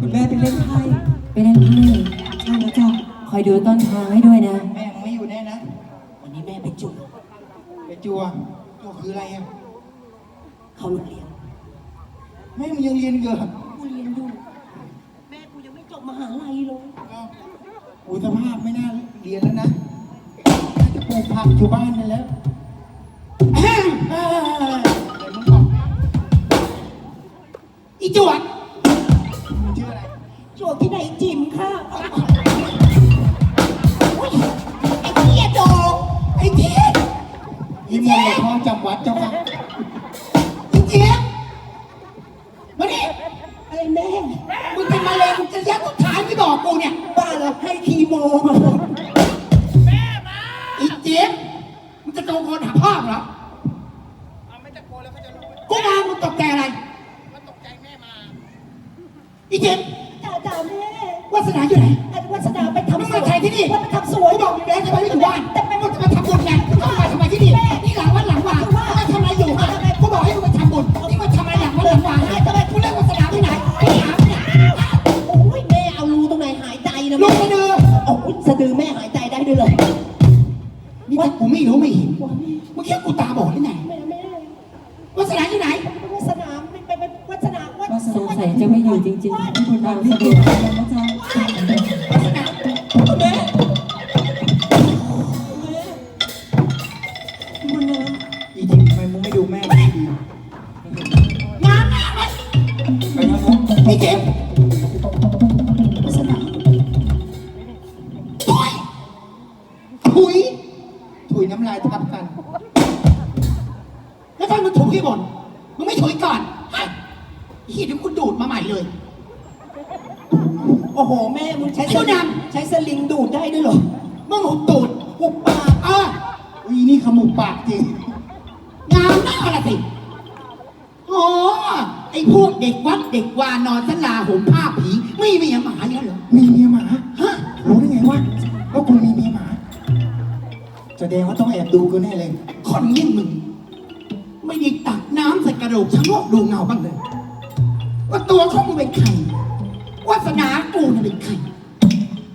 คุณแม่ไปเล่นไพ่ไปเล่นไพ่ใช่แล้วจ้ะคอยดูต้นทางให้ด้วยนะ แม่มึงไม่อยู่แน่นะ วันนี้แม่ไปจุ่ไปจัวจัวคืออะไรอะเขาโรงเรียนแม่มึงยังเรียนเกินกูเรียนอยู่แม่กูยังไม่จบมหาลัยเลยอุยสภาพไม่น่าเรียนแล้วนะน่าจะปลูกผักอยู่บ้านนั่นแล้วแฮ่เอ้ยเดี๋ยวมึงบอกอีจวด ที่ไหนจิมค่ะอุ๊ยไอ้เหี้ยโดงไอ้เจี๊ยบอีโมงกับพ่อจำวัดเจ้าค่ะไอ้เจี๊ยบมาดิอะไรแม่มึงเป็นมะเร็งจะยัดสุดท้ายไม่บอกกูเนี่ย บ้าเหรอให้คีโมมาไอ้เจี๊ยบมึงจะโกงคนหาพ่อเหรอกูมามึงตกใจอะไรมันตกใจแม่มา ไอ้เจี๊ยบ จ่าจ่าแม่วาสนาอยู่ไหนอันวัฒนาไปมึงทำสมาวนใครที่นี่ว่าไปทำสวนกูบอกอยู่แล้วทำไมไม่อยู่บ้านแต่ไม่มึงจะมาทำบุญไงมึงต้องมาทำไมที่นี่นี่หลังวัดหลังวามึงมาทำอะไรอยู่ฮะกูบอกให้มึงมาทำบุญนี่มาทำอะไรหลังวัดหลังวาฮะทำไมกูเรียกวาสนาที่ไหนไปหาเนี่ยโอ้ยแม่เอารูตรงไหนหายใจนะลูแม่กมาดูโอ้ยสะดือแม่หายใจได้ด้วยเหรอนี่ถ้ากูไม่รู้ไม่เห็นว่าแม่มึงคิดว่ากูตาบอดหรือไงแม่แม่วาสนาอยู่ไหน สงสัยจะไม่อยู่จริงๆที่คุณนางรีสะดเดิวนกไปนะจ๊ะวาสนาคุณแม่คุณแม่อีจริงทำไมมึงไม่ดูแม่มึงดีงานงานไปไปทำบุญไอ้เจ็บวาสนาถุยถุยถุยน้ำลายทับกัน แล้วทำไมมึงถุยให้บ่นมึงไม่ถุยก่อนฮะไอ้ เหี้ยเดี๋ยวกูดูดมาใหม่เลย โอ้โห แม่ มึงใช้ไอ้สตัวลิงดำใช้สลิงดูดได้ด้วยเหรอ มึงหุบตูดหุบปากอะอีนี่ขมุบปากจริง งามหน้าละสิอ๋อไอ้พวกเด็กวัดเด็กวานอนสลาห่มผ้าผีไม่มีเมียหมาเนี่ยเหรอ มีเมียหมา ฮะ รู้ได้ไงวะว่ากูมีเมียหมา แสดงว่าต้องแอบดูกูแน่เลยคนเงี้ยมึง ไม่ได้ตักน้ำใส่กระโหลกชะโงกดูเงาบ้างเลย ว่าตัวของมึงเป็นใครวาสนากูน่ะเป็นใคร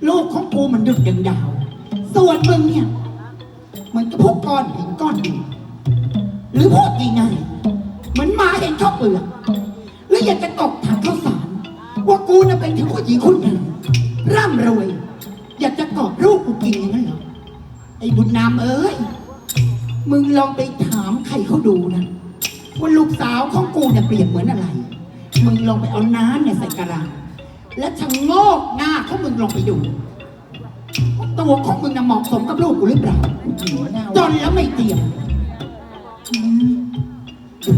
โลกของกูมันดุดดังดาว ส่วนมึงเนี่ยมันก็พวกก้อนหินก้อนดินหรือพูดง่ายเหมันมาเห็นข้าวเปลือกหรืออยากจะตกถังข้าวสาร ว่ากูน่ะเป็นถึงผู้หญิงคนหนึ่งร่ำรวย อยากจะกอบลูกกูกินอย่างนั้นเหรอไอ้บุญนามเอ้ยมึงลองไปถามใครเขาดูนะว่าลูกสาวของกูเนี่ยเปรียบเหมือนอะไร มึงลองไปเอาน้ำเนี่ยใส่กระดาษและชะโงกหน้าของมึงลองไปดูตัวของมึงน่ะเหมาะสมกับลูกกูหรือเปล่าจนแล้วไม่เตรียม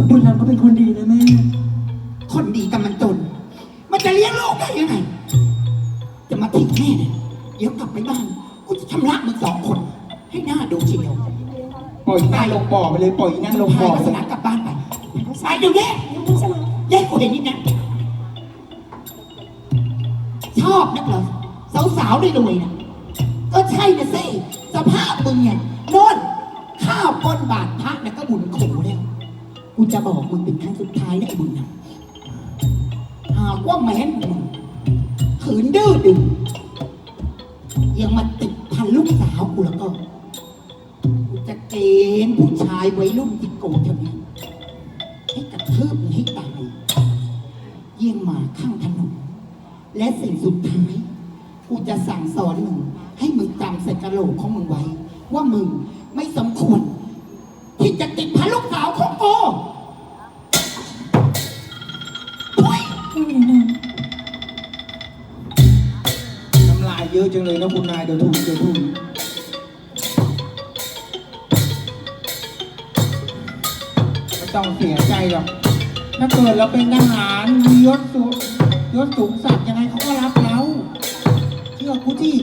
คุณนางก็เป็นคนดีนะแม่ คนดีกับมันจน มันจะเลี้ยงลูกได้ยังไง จะมาทิ้งแม่เนี่ยเดี๋ยวกลับไปบ้าน กูจะชำระมึงสองคน ให้หน้าดูเชียวปล่อยหน้าลงบ่อไปเลย ปล่อยหน้าลงพาบ่อยวัสนากลับบ้านไปไปเดี๋ยวนี้ แยกกูเห็นนิดนะชอบนักเหรอสาวๆได้รวยนะก็ใช่นะสิสภาพมึงเนี่ยโน่นข้าวก้นบาทพระนะก็บุญขู่แล้วกูจะบอกมึงเป็นครั้งสุดท้ายนะไอ้บุญนะหากว่าแม้นมึงขืนดื้อดึงยังมาติดพันลูกสาวกูแล้วก็ กูจะเกณฑ์ผู้ชายไวัยรุ่นที่โกรธเท่านี้ใและสิ่งสุดท้าย กูจะสั่งสอนมึง ให้มึงจำใส่กระโหลกของมึงไว้ ว่ามึงไม่สมควร ที่จะติดพันลูกสาวของกูโอ๊ยน้ำลายเยอะจังเลยนะคุณนายเดี๋ยวถูกเดี๋ยวถูกไม่ต้องเสียใจหรอกถ้าเกิดเราเป็นทหารมียศสูง ยศสูงสักดิ์ยังไงเขาก็รับเราเชื่อกูที่